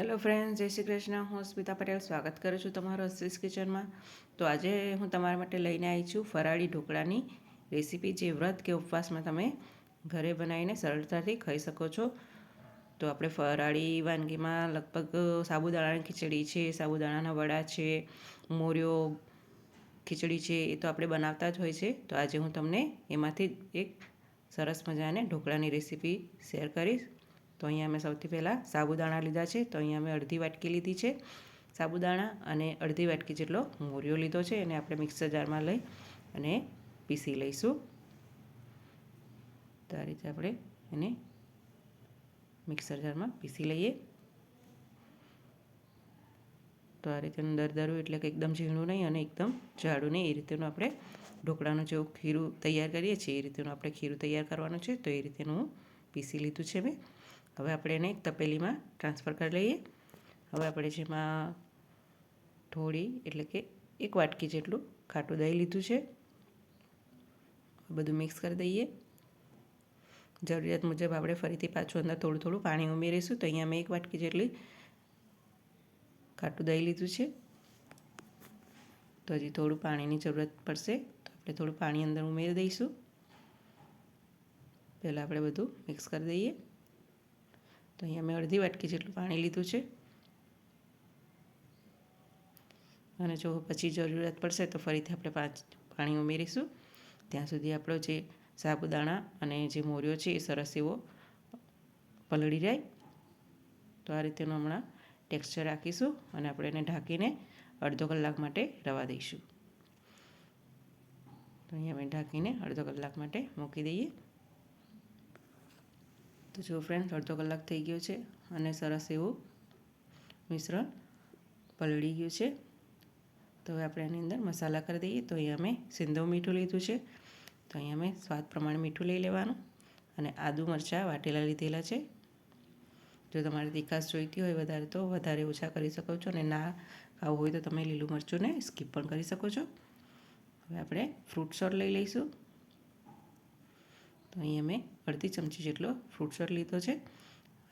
Hello friend જય શ્રી કૃષ્ણ. હું સ્મિતા પટેલ સ્વાગત કરું છું તમારો અસિસ કિચનમાં. તો આજે હું તમારા માટે લઈને આવી છું ફરાળી ઢોકળાની રેસીપી જે વ્રત કે ઉપવાસમાં તમે ઘરે બનાવીને સરળતાથી ખાઈ શકો છો. તો આપણે ફરાળી વાનગીમાં લગભગ સાબુદાણાની ખીચડી છે, સાબુદાણાના વડા છે મોરિયો ખીચડી છે, એ તો આપણે બનાવતા જ હોય છે. તો આજે હું તમને એમાંથી એક સરસ મજાને ઢોકળાની રેસીપી શેર કરીશ. તો અહીંયા મેં સૌથી પહેલાં સાબુદાણા લીધા છે. તો અહીંયા મેં અડધી વાટકી લીધી છે સાબુદાણા અને અડધી વાટકી જેટલો મોરિયો લીધો છે. એને આપણે મિક્સર જારમાં લઈ અને પીસી લઈશું. તો આ રીતે આપણે એને મિક્સર જારમાં પીસી લઈએ. તો આ રીતેનું દરદરું એટલે કે એકદમ ઝીણું નહીં અને એકદમ જાડું નહીં. એ રીતેનું આપણે ઢોકળાનું જેવું ખીરું તૈયાર કરીએ છીએ. એ રીતેનું આપણે ખીરું તૈયાર કરવાનું છે. તો એ રીતેનું પીસી લીધું છે મેં. હવે આપણે એને એક તપેલીમાં ટ્રાન્સફર કરી લઈએ. હવે આપણે જેમાં થોડી એટલે કે એક વાટકી જેટલું ખાટું દહીં લીધું છે. બધું મિક્સ કરી દઈએ. જરૂરિયાત મુજબ આપણે ફરીથી પાછું અંદર થોડું થોડું પાણી ઉમેરીશું. તો અહીંયા મેં એક વાટકી જેટલી ખાટું દહીં લીધું છે. તો હજી થોડું પાણીની જરૂરત પડશે તો આપણે થોડું પાણી અંદર ઉમેરી દઈશું. પહેલાં આપણે બધું મિક્સ કરી દઈએ. તો અહીંયા મેં અડધી વાટકી જેટલું પાણી લીધું છે. અને જો પછી જરૂરિયાત પડશે તો ફરીથી આપણે પાંચ પાણી ઉમેરીશું. ત્યાં સુધી આપણો જે સાબુદાણા અને જે મોરિયો છે એ સરસ એવો પલળી જાય. તો આ રીતેનું હમણાં ટેક્સચર રાખીશું અને આપણે એને ઢાંકીને અડધો કલાક માટે રવા દઈશું. તો અહીંયા મેં ઢાંકીને અડધો કલાક માટે મૂકી દઈએ. તો જો ફ્રેન્ડ અડધો કલાક થઈ ગયો છે અને સરસ એવું મિશ્રણ પલળી ગયું છે. તો હવે આપણે એની અંદર મસાલા કરી દઈએ. તો અહીંયા મેં સિંધો મીઠું લીધું છે. તો અહીંયા મેં સ્વાદ પ્રમાણે મીઠું લઈ લેવાનું અને આદુ મરચાં વાટેલા લીધેલા છે. જો તમારે તીખાશ જોઈતી હોય વધારે તો વધારે ઓછા કરી શકો છો અને ના ખાવું હોય તો તમે લીલું મરચુંને સ્કીપ પણ કરી શકો છો. હવે આપણે ફ્રૂટ સોર લઈ લઈશું. તો અહીંયા મેં અડધી ચમચી જેટલો ફ્રૂટ સર લીધો છે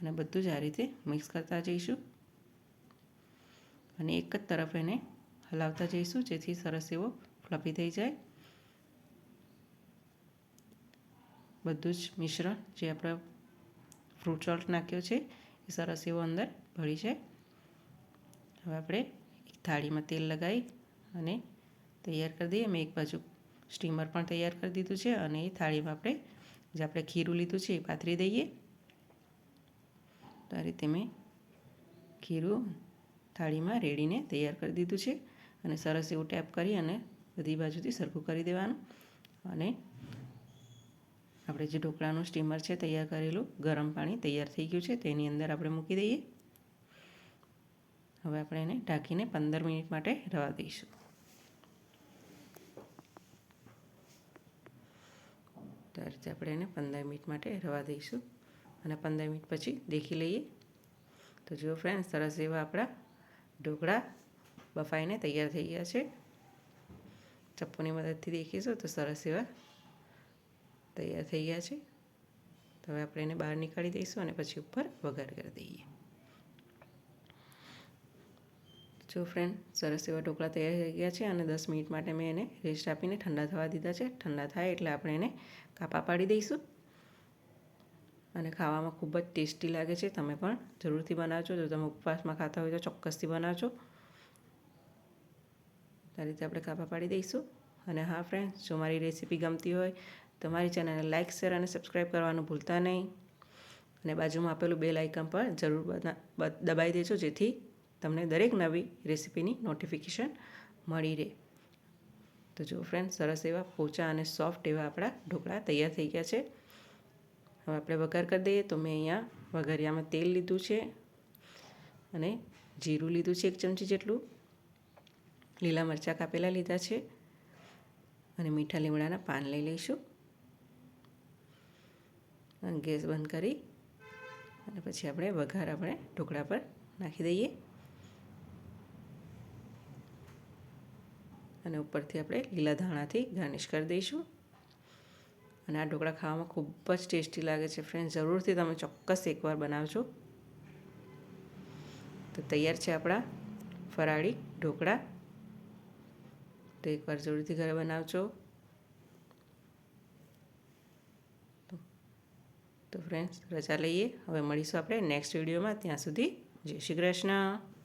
અને બધું જ આ રીતે મિક્સ કરતા જઈશું. અને એક જ તરફ એને હલાવતા જઈશું, જેથી સરસ એવો ફ્લફી થઈ જાય. બધું જ મિશ્રણ જે આપણે ફ્રૂટ સોલ્ટ નાખ્યો છે, એ સરસ એવો અંદર ભળી જાય. હવે આપણે એક થાળીમાં તેલ લગાવી અને તૈયાર કરી દઈએ. મેં એક બાજુ સ્ટીમર પણ તૈયાર કરી દીધું છે અને એ થાળીમાં આપણે જે આપણે ખીરું લીધું છે એ પાથરી દઈએ. તો આ રીતે મેં ખીરું થાળીમાં રેડીને તૈયાર કરી દીધું છે અને સરસ એવું ટેપ કરી અને બધી બાજુથી સરખું કરી દેવાનું. અને આપણે જે ઢોકળાનું સ્ટીમર છે તૈયાર કરેલું, ગરમ પાણી તૈયાર થઈ ગયું છે, તેની અંદર આપણે મૂકી દઈએ. હવે આપણે એને ઢાંકીને પંદર મિનિટ માટે રવા દઈશું. તો આ આપણે એને પંદર મિનિટ માટે રવા દઈશું અને પંદર મિનિટ પછી દેખી લઈએ. તો જુઓ ફ્રેન્ડ સરસ એવા આપણા ઢોકળા બફાઈને તૈયાર થઈ ગયા છે. ચપ્પુની મદદથી દેખીશું તો સરસ એવા તૈયાર થઈ ગયા છે. તો હવે આપણે એને બહાર નીકાળી દઈશું અને પછી ઉપર વઘાર કરી દઈએ. જો ફ્રેન્ડ સરસ એવા ઢોકળા તૈયાર થઈ ગયા છે અને દસ મિનિટ માટે મેં એને રેસ્ટ આપીને ઠંડા થવા દીધા છે. ઠંડા થાય એટલે આપણે એને કાપા પાડી દઈશું. અને ખાવામાં ખૂબ જ ટેસ્ટી લાગે છે. તમે પણ જરૂરથી બનાવજો. જો તમે ઉપવાસમાં ખાતા હોય તો ચોક્કસથી બનાવજો. આ રીતે આપણે કાપા પાડી દઈશું. અને હા ફ્રેન્ડ જો મારી રેસીપી ગમતી હોય, તો મારી ચેનલને લાઇક શેર અને સબસ્ક્રાઈબ કરવાનું ભૂલતા નહીં. અને બાજુમાં આપેલું બે આઇકન પર જરૂર દબાઈ દેજો જેથી તમને દરેક નવી રેસીપીની નોટિફિકેશન મળી રહે. તો જો ફ્રેન્ડ સરસ એવા પોચા અને સોફ્ટ એવા આપણા ઢોકળા તૈયાર થઈ ગયા છે. હવે આપણે વઘાર કરી દઈએ તો મેં અહીંયા વઘારિયામાં તેલ લીધું છે અને જીરું લીધું છે એક ચમચી જેટલું. લીલા મરચાં કાપેલા લીધા છે અને મીઠા લીમડાના પાન લઈ લઈશું. અને ગેસ બંધ કરી અને પછી આપણે વઘાર આપણે ઢોકળા પર નાખી દઈએ. અને ઉપરથી આપણે લીલા ધાણાથી ગાર્નિશ કરી દઈશું. અને આ ઢોકળા ખાવામાં ખૂબ જ ટેસ્ટી લાગે છે ફ્રેન્ડ જરૂરથી તમે ચોક્કસ એકવાર બનાવજો. તો તૈયાર છે આપણા ફરાળી ઢોકળા. તો એકવાર જરૂરથી ઘરે બનાવજો. તો ફ્રેન્ડ્સ, રજા લઈએ. હવે મળીશું આપણે નેક્સ્ટ વિડીયોમાં. ત્યાં સુધી જય શ્રી કૃષ્ણ.